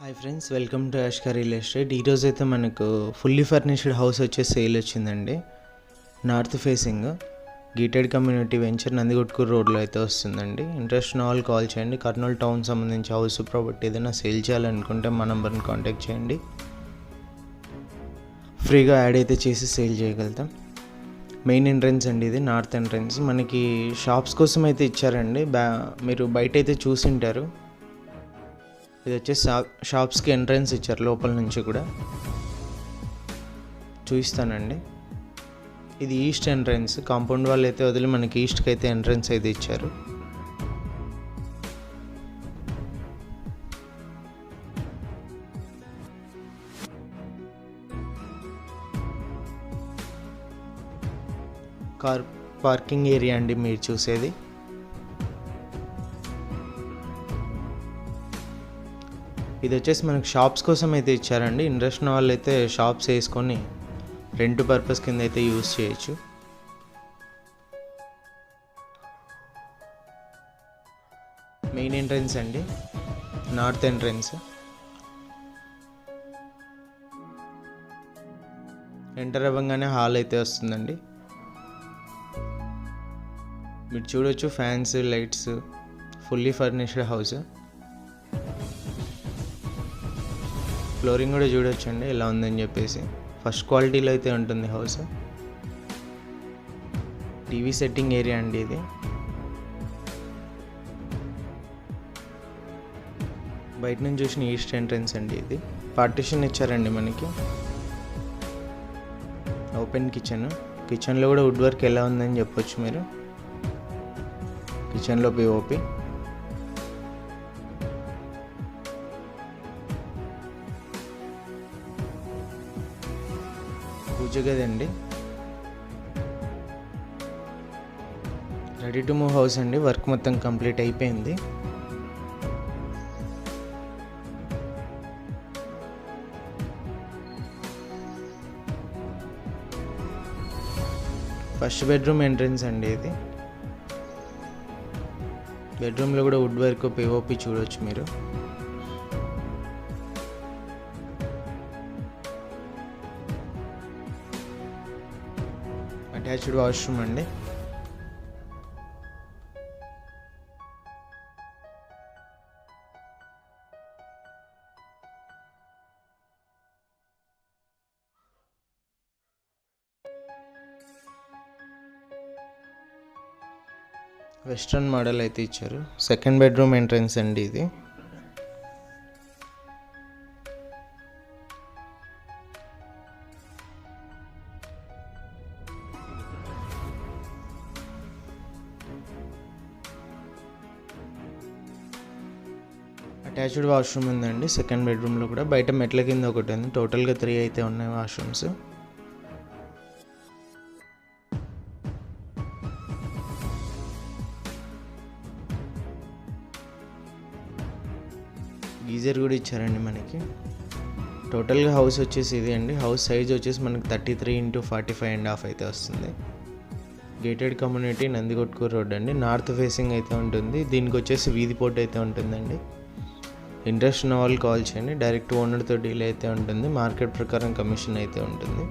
Hi friends welcome to Ashkar real estate ఈరోజు అయితే మనకు ఫుల్లీ ఫర్నిష్డ్ హౌస్ వచ్చే సేల్ వచ్చిందండి. North facing gated community venture Nandikotkur రోడ్లో అయితే వస్తుందండి. ఇంట్రెస్ట్ ఉన్న వాళ్ళు కాల్ చేయండి. కర్నూలు టౌన్ సంబంధించి హౌస్ ప్రాపర్టీ ఏదైనా సేల్ చేయాలనుకుంటే మా నెంబర్ని కాంటాక్ట్ చేయండి. ఫ్రీగా యాడ్ అయితే చేసి సేల్ చేయగలుగుతాం. మెయిన్ ఎంట్రన్స్ అండి ఇది నార్త్ ఎంట్రన్స్ మనకి షాప్స్ కోసం అయితే ఇచ్చారండి. బ్యా మీరు బయట అయితే చూసింటారు ఇది వచ్చేసి షాప్ షాప్స్కి ఎంట్రన్స్ ఇచ్చారు లోపల నుంచి కూడా. చూపిస్తానండి. ఇది ఈస్ట్ ఎంట్రన్స్. కాంపౌండ్ వాళ్ళు అయితే వదిలి మనకి ఈస్ట్కి అయితే ఎంట్రన్స్ అయితే ఇచ్చారు. కార్ పార్కింగ్ ఏరియా అండి మీరు చూసేది. ఇది వచ్చేసి మనకు షాప్స్ కోసం అయితే ఇచ్చారండి. ఇంట్రెస్ట్ ఉన్న వాళ్ళు అయితే షాప్స్ వేసుకొని రెంట్ పర్పస్ కింద అయితే యూస్ చేయొచ్చు. మెయిన్ ఎంట్రన్స్ అండి. North entrance. ఎంటర్ అవ్వగానే హాల్ అయితే వస్తుందండి. మీరు చూడొచ్చు fans lights fully furnished house. Flooring కూడా చూడొచ్చండి ఎలా ఉందని చెప్పేసి. ఫస్ట్ క్వాలిటీలో అయితే ఉంటుంది హౌస్. టీవీ సెట్టింగ్ ఏరియా అండి ఇది. బయట నుంచి చూసిన ఈస్ట్ ఎంట్రన్స్ అండి ఇది. పార్టిషన్ ఇచ్చారండి మనకి. ఓపెన్ కిచెన్ కిచెన్లో కూడా వుడ్ వర్క్ ఎలా ఉందని చెప్పొచ్చు మీరు. కిచెన్లో పిఓపి పూజ గదండి. రెడీ టు మూవ్ హౌస్ అండి వర్క్ మొత్తం కంప్లీట్ అయిపోయింది. ఫస్ట్ బెడ్రూమ్ ఎంట్రన్స్ అండి ఇది. బెడ్రూమ్లో కూడా వుడ్ వర్క్ పిఓపి చూడొచ్చు మీరు. అటాచ్డ్ వాష్రూమ్ అండి. వెస్ట్రన్ మోడల్ అయితే ఇచ్చారు. సెకండ్ బెడ్రూమ్ ఎంట్రన్స్ అండి ఇది. అటాచ్డ్ వాష్రూమ్ ఉందండి సెకండ్ బెడ్రూమ్లో కూడా. బయట మెట్ల కింద ఒకటి ఉంది. టోటల్గా త్రీ అయితే ఉన్నాయి వాష్రూమ్స్. గీజర్ కూడా ఇచ్చారండి మనకి. టోటల్గా హౌస్ వచ్చేసి ఇది అండి. హౌస్ సైజ్ వచ్చేసి మనకి thirty three into forty five and half అయితే వస్తుంది. గేటెడ్ కమ్యూనిటీ నందికొట్కూరు రోడ్ అండి. నార్త్ ఫేసింగ్ అయితే ఉంటుంది. దీనికి వచ్చేసి వీధి పోర్ట్ అయితే ఉంటుందండి. ఇంట్రెస్ట్ ఉన్న వాళ్ళు కాల్ చేయండి. డైరెక్ట్ ఓనర్తో డీల్ అయితే ఉంటుంది. మార్కెట్ ప్రకారం కమిషన్ అయితే ఉంటుంది.